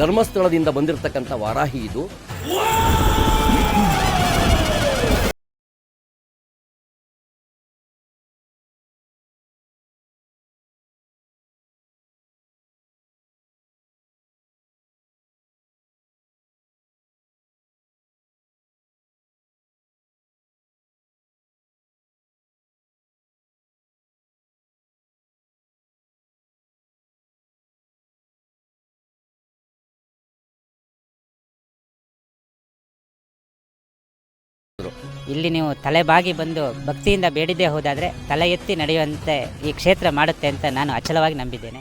ಧರ್ಮಸ್ಥಳದಿಂದ ಬಂದಿರತಕ್ಕಂಥ ವಾರಾಹಿ ಇದು. ಇಲ್ಲಿ ನೀವು ತಲೆಬಾಗಿ ಬಂದು ಭಕ್ತಿಯಿಂದ ಬೇಡಿದ್ದೇ ಹೋದಾದರೆ ತಲೆ ಎತ್ತಿ ನಡೆಯುವಂತೆ ಈ ಕ್ಷೇತ್ರ ಮಾಡುತ್ತೆ ಅಂತ ನಾನು ಅಚಲವಾಗಿ ನಂಬಿದ್ದೇನೆ.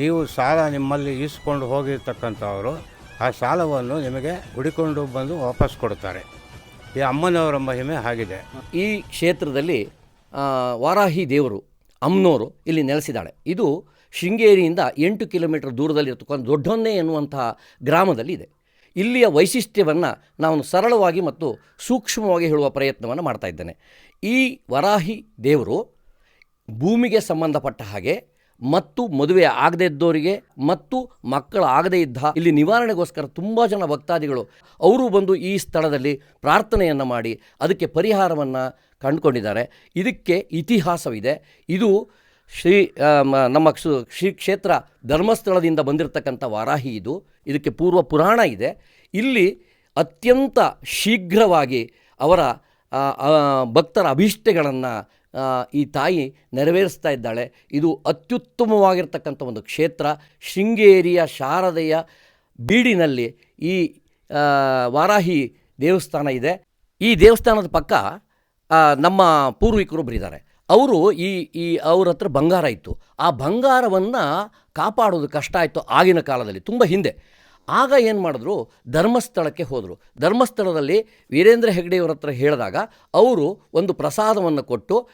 ನೀವು ಸಾಲ ನಿಮ್ಮಲ್ಲಿ ಈಸ್ಕೊಂಡು ಹೋಗಿರ್ತಕ್ಕಂಥವರು ಆ ಸಾಲವನ್ನು ನಿಮಗೆ ಹುಡಿಕೊಂಡು ಬಂದು ವಾಪಸ್ ಕೊಡ್ತಾರೆ. ಈ ಅಮ್ಮನವರ ಮಹಿಮೆ ಆಗಿದೆ. ಈ ಕ್ಷೇತ್ರದಲ್ಲಿ ವಾರಾಹಿ ದೇವರು ಅಮ್ನೋರು ಇಲ್ಲಿ ನೆಲೆಸಿದ್ದಾಳೆ. ಇದು ಶೃಂಗೇರಿಯಿಂದ ಎಂಟು ಕಿಲೋಮೀಟರ್ ದೂರದಲ್ಲಿರ್ತಕ್ಕಂಥ ದೊಡ್ಡೊನ್ನೆ ಎನ್ನುವಂತಹ ಗ್ರಾಮದಲ್ಲಿ ಇದೆ ಇಲ್ಲಿಯ ವೈಶಿಷ್ಟ್ಯವನ್ನು ನಾನು ಸರಳವಾಗಿ ಮತ್ತು ಸೂಕ್ಷ್ಮವಾಗಿ ಹೇಳುವ ಪ್ರಯತ್ನವನ್ನು ಮಾಡ್ತಾ ಇದ್ದೇನೆ. ಈ ವರಾಹಿ ದೇವರು ಭೂಮಿಗೆ ಸಂಬಂಧಪಟ್ಟ ಹಾಗೆ ಮತ್ತು ಮದುವೆ ಆಗದೇ ಇದ್ದವರಿಗೆ ಮತ್ತು ಮಕ್ಕಳು ಆಗದೇ ಇದ್ದ ಇಲ್ಲಿ ನಿವಾರಣೆಗೋಸ್ಕರ ತುಂಬ ಜನ ಭಕ್ತಾದಿಗಳು ಅವರು ಬಂದು ಈ ಸ್ಥಳದಲ್ಲಿ ಪ್ರಾರ್ಥನೆಯನ್ನು ಮಾಡಿ ಅದಕ್ಕೆ ಪರಿಹಾರವನ್ನು ಕಂಡುಕೊಂಡಿದ್ದಾರೆ. ಇದಕ್ಕೆ ಇತಿಹಾಸವಿದೆ. ಇದು ಶ್ರೀ ನಮ್ಮ ಶ್ರೀ ಕ್ಷೇತ್ರ ಧರ್ಮಸ್ಥಳದಿಂದ ಬಂದಿರತಕ್ಕಂಥ ವಾರಾಹಿ ಇದು. ಇದಕ್ಕೆ ಪೂರ್ವ ಪುರಾಣ ಇದೆ. ಇಲ್ಲಿ ಅತ್ಯಂತ ಶೀಘ್ರವಾಗಿ ಅವರ ಭಕ್ತರ ಅಭೀಷ್ಟೆಗಳನ್ನು ಈ ತಾಯಿ ನೆರವೇರಿಸ್ತಾ ಇದ್ದಾಳೆ. ಇದು ಅತ್ಯುತ್ತಮವಾಗಿರ್ತಕ್ಕಂಥ ಒಂದು ಕ್ಷೇತ್ರ. ಶೃಂಗೇರಿಯ ಶಾರದೆಯ ಬೀಡಿನಲ್ಲಿ ಈ ವಾರಾಹಿ ದೇವಸ್ಥಾನ ಇದೆ. ಈ ದೇವಸ್ಥಾನದ ಪಕ್ಕ ನಮ್ಮ ಪೂರ್ವಿಕರು ಇದ್ದಾರೆ ಅವರು ಈ ಈ ಅವ್ರ ಹತ್ರ ಬಂಗಾರ ಇತ್ತು. ಆ ಬಂಗಾರವನ್ನು ಕಾಪಾಡೋದು ಕಷ್ಟ ಆಯಿತು ಆಗಿನ ಕಾಲದಲ್ಲಿ, ತುಂಬ ಹಿಂದೆ. ಆಗ ಏನು ಮಾಡಿದ್ರು? ಧರ್ಮಸ್ಥಳಕ್ಕೆ ಹೋದರು. ಧರ್ಮಸ್ಥಳದಲ್ಲಿ ವೀರೇಂದ್ರ ಹೆಗ್ಡೆಯವರ ಹತ್ರ ಹೇಳಿದಾಗ ಅವರು ಒಂದು ಪ್ರಸಾದವನ್ನು ಕೊಟ್ಟು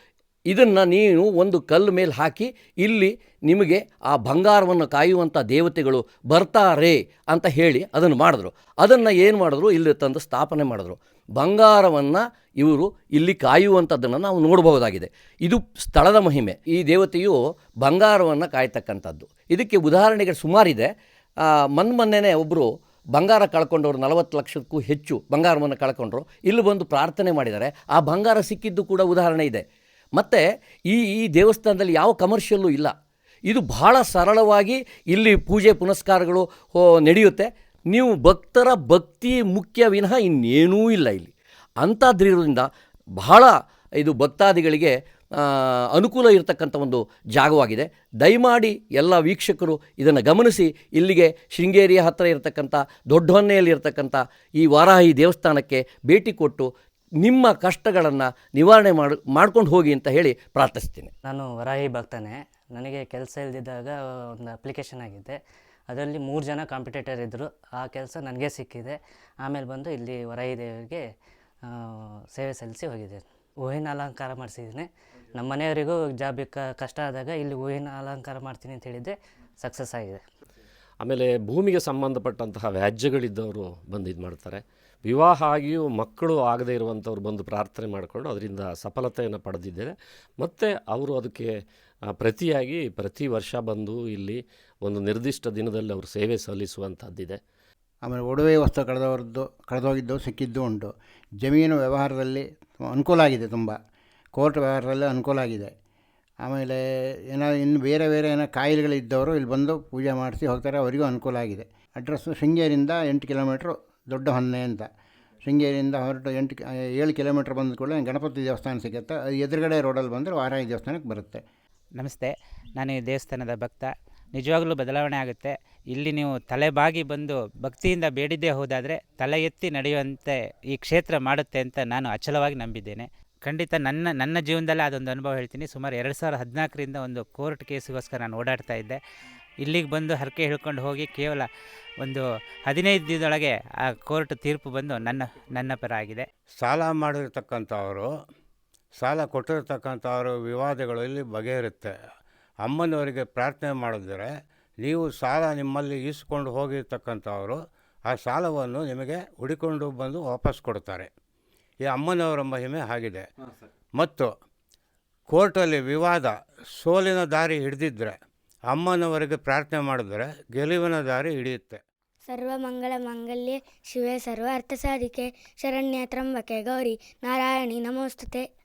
ಇದನ್ನು ನೀನು ಒಂದು ಕಲ್ಲು ಮೇಲೆ ಹಾಕಿ ಇಲ್ಲಿ ನಿಮಗೆ ಆ ಬಂಗಾರವನ್ನು ಕಾಯುವಂಥ ದೇವತೆಗಳು ಬರ್ತಾರೆ ಅಂತ ಹೇಳಿ ಅದನ್ನು ಮಾಡಿದ್ರು. ಅದನ್ನು ಏನು ಮಾಡಿದ್ರು? ಇಲ್ಲಿ ತಂದು ಸ್ಥಾಪನೆ ಮಾಡಿದ್ರು. ಬಂಗಾರವನ್ನು ಇವರು ಇಲ್ಲಿ ಕಾಯುವಂಥದ್ದನ್ನು ನಾವು ನೋಡಬಹುದಾಗಿದೆ. ಇದು ಸ್ಥಳದ ಮಹಿಮೆ. ಈ ದೇವತೆಯು ಬಂಗಾರವನ್ನು ಕಾಯ್ತಕ್ಕಂಥದ್ದು. ಇದಕ್ಕೆ ಉದಾಹರಣೆಗೆ ಸುಮಾರಿದೆ. ಮೊನ್ನೆ ಒಬ್ಬರು ಬಂಗಾರ ಕಳ್ಕೊಂಡವರು ನಲವತ್ತು ಲಕ್ಷಕ್ಕೂ ಹೆಚ್ಚು ಬಂಗಾರವನ್ನು ಕಳ್ಕೊಂಡ್ರು. ಇಲ್ಲಿ ಬಂದು ಪ್ರಾರ್ಥನೆ ಮಾಡಿದ್ದಾರೆ. ಆ ಬಂಗಾರ ಸಿಕ್ಕಿದ್ದು ಕೂಡ ಉದಾಹರಣೆ ಇದೆ. ಮತ್ತು ಈ ಈ ದೇವಸ್ಥಾನದಲ್ಲಿ ಯಾವ ಕಮರ್ಷಿಯಲ್ಲೂ ಇಲ್ಲ. ಇದು ಬಹಳ ಸರಳವಾಗಿ ಇಲ್ಲಿ ಪೂಜೆ ಪುನಸ್ಕಾರಗಳು ನಡೆಯುತ್ತೆ. ನೀವು ಭಕ್ತರ ಭಕ್ತಿ ಮುಖ್ಯ ವಿನಃ ಇನ್ನೇನೂ ಇಲ್ಲ ಇಲ್ಲಿ. ಅಂಥದ್ದಿರೋದ್ರಿಂದ ಬಹಳ ಇದು ಭಕ್ತಾದಿಗಳಿಗೆ ಅನುಕೂಲ ಇರತಕ್ಕಂಥ ಒಂದು ಜಾಗವಾಗಿದೆ. ದಯಮಾಡಿ ಎಲ್ಲ ವೀಕ್ಷಕರು ಇದನ್ನು ಗಮನಿಸಿ. ಇಲ್ಲಿಗೆ ಶೃಂಗೇರಿಯ ಹತ್ತಿರ ಇರತಕ್ಕಂಥ, ದೊಡ್ಡಹೊನ್ನೆಯಲ್ಲಿ ಇರತಕ್ಕಂಥ ಈ ವಾರಾಹಿ ದೇವಸ್ಥಾನಕ್ಕೆ ಭೇಟಿ ಕೊಟ್ಟು ನಿಮ್ಮ ಕಷ್ಟಗಳನ್ನು ನಿವಾರಣೆ ಮಾಡಿ, ಮಾಡ್ಕೊಂಡು ಹೋಗಿ ಅಂತ ಹೇಳಿ ಪ್ರಾರ್ಥಿಸ್ತೀನಿ. ನಾನು ವರಾಹಿ ಭಕ್ತನೇ. ನನಗೆ ಕೆಲಸ ಇಲ್ದಿದ್ದಾಗ ಒಂದು ಅಪ್ಲಿಕೇಶನ್ ಆಗಿದ್ದೆ. ಅದರಲ್ಲಿ ಮೂರು ಜನ ಕಾಂಪಿಟೇಟರ್ ಇದ್ದರು ಆ ಕೆಲಸ ನನಗೆ ಸಿಕ್ಕಿದೆ. ಆಮೇಲೆ ಬಂದು ಇಲ್ಲಿ ವರಾಹಿ ದೇವರಿಗೆ ಸೇವೆ ಸಲ್ಲಿಸಿ ಹೋಗಿದ್ದೆ. ಹೂವಿನ ಅಲಂಕಾರ ಮಾಡಿಸಿದ್ದೀನಿ. ನಮ್ಮ ಮನೆಯವರಿಗೂ ಜಾಬ್ ಕಷ್ಟ ಆದಾಗ ಇಲ್ಲಿ ಹೂವಿನ ಅಲಂಕಾರ ಮಾಡ್ತೀನಿ ಅಂತ ಹೇಳಿದ್ದೆ. ಸಕ್ಸಸ್ ಆಗಿದೆ. ಆಮೇಲೆ ಭೂಮಿಗೆ ಸಂಬಂಧಪಟ್ಟಂತಹ ವ್ಯಾಜ್ಯಗಳಿದ್ದವರು ಬಂದು ಇದು ಮಾಡ್ತಾರೆ. ವಿವಾಹ ಆಗಿಯೂ ಮಕ್ಕಳು ಆಗದೇ ಇರುವಂಥವ್ರು ಬಂದು ಪ್ರಾರ್ಥನೆ ಮಾಡಿಕೊಂಡು ಅದರಿಂದ ಸಫಲತೆಯನ್ನು ಪಡೆದಿದ್ದೇನೆ ಮತ್ತು ಅವರು ಅದಕ್ಕೆ ಪ್ರತಿಯಾಗಿ ಪ್ರತಿ ವರ್ಷ ಬಂದು ಇಲ್ಲಿ ಒಂದು ನಿರ್ದಿಷ್ಟ ದಿನದಲ್ಲಿ ಅವರು ಸೇವೆ ಸಲ್ಲಿಸುವಂಥದ್ದಿದೆ. ಆಮೇಲೆ ಒಡವೆ ವಸ್ತು ಕಳೆದವ್ರದ್ದು ಕಳೆದೋಗಿದ್ದು ಸಿಕ್ಕಿದ್ದು ಉಂಟು. ಜಮೀನು ವ್ಯವಹಾರದಲ್ಲಿ ಅನುಕೂಲ ಆಗಿದೆ ತುಂಬ. ಕೋರ್ಟ್ ವ್ಯವಹಾರದಲ್ಲಿ ಅನುಕೂಲ ಆಗಿದೆ. ಆಮೇಲೆ ಏನೋ ಇನ್ನು ಬೇರೆ ಬೇರೆ ಏನೋ ಕಾಯಿಲೆಗಳಿದ್ದವರು ಇಲ್ಲಿ ಬಂದು ಪೂಜೆ ಮಾಡಿಸಿ ಹೋಗ್ತಾರೆ, ಅವರಿಗೂ ಅನುಕೂಲ ಆಗಿದೆ. ಅಡ್ರೆಸ್ಸು ಶೃಂಗೇರಿಯಿಂದ ಎಂಟು ಕಿಲೋಮೀಟ್ರು ದೊಡ್ಡ ಹೊನ್ನೆ ಅಂತ. ಶೃಂಗೇರಿಯಿಂದ ಹೊರಟು ಎಂಟು ಏಳು ಕಿಲೋಮೀಟ್ರ್ ಬಂದ ಕೂಡಲೇ ಗಣಪತಿ ದೇವಸ್ಥಾನ ಸಿಗುತ್ತೆ. ಎದುರುಗಡೆ ರೋಡಲ್ಲಿ ಬಂದರೆ ವಾರಾಯಿ ದೇವಸ್ಥಾನಕ್ಕೆ ಬರುತ್ತೆ. ನಮಸ್ತೆ, ನಾನು ಈ ದೇವಸ್ಥಾನದ ಭಕ್ತ. ನಿಜವಾಗ್ಲೂ ಬದಲಾವಣೆ ಆಗುತ್ತೆ. ಇಲ್ಲಿ ನೀವು ತಲೆಬಾಗಿ ಬಂದು ಭಕ್ತಿಯಿಂದ ಬೇಡಿದ್ದೇ ಹೋದಾದರೆ ತಲೆ ಎತ್ತಿ ನಡೆಯುವಂತೆ ಈ ಕ್ಷೇತ್ರ ಮಾಡುತ್ತೆ ಅಂತ ನಾನು ಅಚಲವಾಗಿ ನಂಬಿದ್ದೇನೆ. ಖಂಡಿತ ನನ್ನ ನನ್ನ ಜೀವನದಲ್ಲೇ ಅದೊಂದು ಅನುಭವ ಹೇಳ್ತೀನಿ. ಸುಮಾರು ಎರಡು ಸಾವಿರದ ಹದಿನಾಲ್ಕರಿಂದ ಒಂದು ಕೋರ್ಟ್ ಕೇಸಿಗೋಸ್ಕರ ನಾನು ಓಡಾಡ್ತಾ ಇದ್ದೆ. ಇಲ್ಲಿಗೆ ಬಂದು ಹರಕೆ ಹಿಡ್ಕೊಂಡು ಹೋಗಿ ಕೇವಲ ಒಂದು ಹದಿನೈದು ದಿನದೊಳಗೆ ಆ ಕೋರ್ಟ್ ತೀರ್ಪು ಬಂದು ನನ್ನ ನನ್ನ ಪರ ಆಗಿದೆ. ಸಾಲ ಮಾಡಿರ್ತಕ್ಕಂಥವರು, ಸಾಲ ಕೊಟ್ಟಿರ್ತಕ್ಕಂಥವರು ವಿವಾದಗಳು ಇಲ್ಲಿ ಬಗೆಹರುತ್ತೆ. ಅಮ್ಮನವರಿಗೆ ಪ್ರಾರ್ಥನೆ ಮಾಡಿದ್ರೆ ನೀವು ಸಾಲ ನಿಮ್ಮಲ್ಲಿ ಈಸ್ಕೊಂಡು ಹೋಗಿರ್ತಕ್ಕಂಥವರು ಆ ಸಾಲವನ್ನು ನಿಮಗೆ ಹುಡಿಕೊಂಡು ಬಂದು ವಾಪಸ್ ಕೊಡ್ತಾರೆ. ಈ ಅಮ್ಮನವರ ಮಹಿಮೆ ಆಗಿದೆ. ಮತ್ತು ಕೋರ್ಟಲ್ಲಿ ವಿವಾದ ಸೋಲಿನ ದಾರಿ ಹಿಡಿದಿದ್ರೆ ಅಮ್ಮನವರಿಗೆ ಪ್ರಾರ್ಥನೆ ಮಾಡಿದ್ರೆ ಗೆಲುವಿನ ದಾರಿ ಹಿಡಿಯುತ್ತೆ. ಸರ್ವಮಂಗಳಮಾಂಗಲ್ಯೆ ಶಿವೆ ಸರ್ವಾರ್ಥಸಾಧಿಕೆ ಶರಣ್ಯ ತ್ರಂಬಕೆ ಗೌರಿ ನಾರಾಯಣಿ ನಮೋಸ್ತುತೆ.